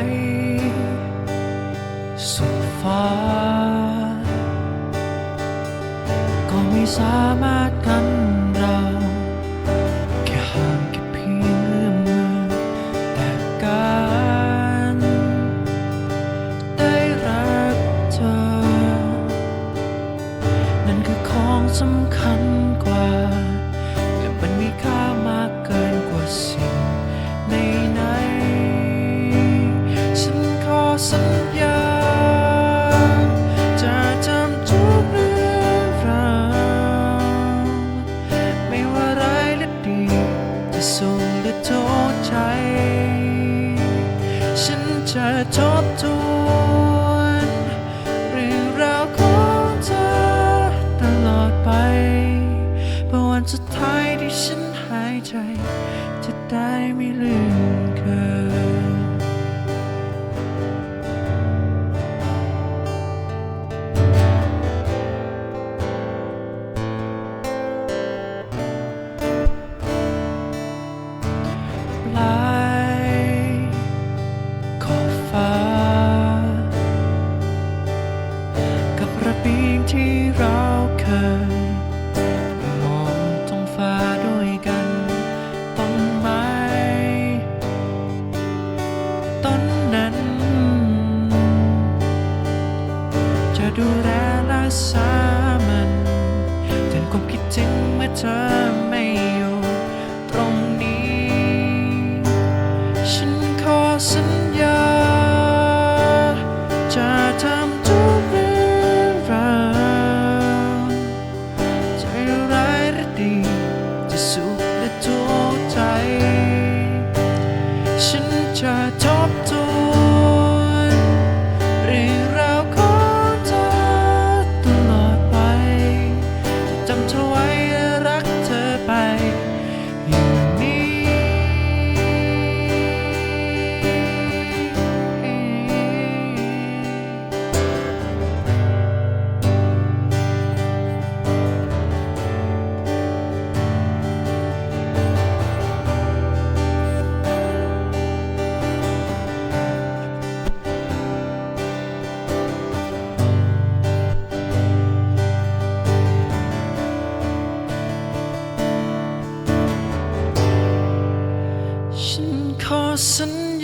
ลสุดฟ้า ก็ไม่สามารถกันเรา แค่ห่างแค่เพียงเอื้อมมือแต่การได้รักเธอ นั่นคือของสำคัญกว่าและมันมีค่ามาก สัญญา จะจำทุกเรื่องราวไม่ว่าร้ายหรือดี จะสุขหรือทุกข์ใจ ฉันจะทบทวนเรื่องราวของเธอตลอดไปเพื่อวันสุดท้ายที่ฉันหายใจ จะได้ไม่ลืมเธอ ที่เราเคย มองท้องฟ้าด้วยกันต้นไม้ต้นนั้น จะดูแลรักษามันแทนความคิดถึงเมื่อเธอไม่อยู่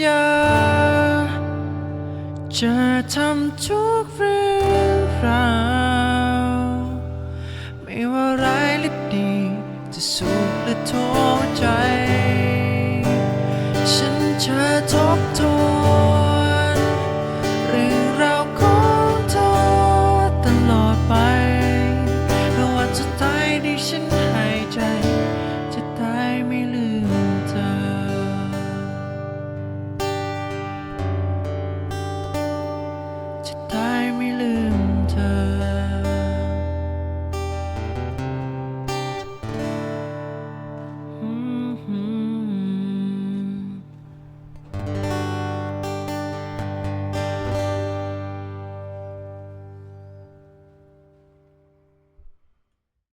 ญา จะทำทุกเรื่องราวไม่ว่าร้ายหรือดี จะสุขหรือทุกข์ใจ ฉันจะทบทวน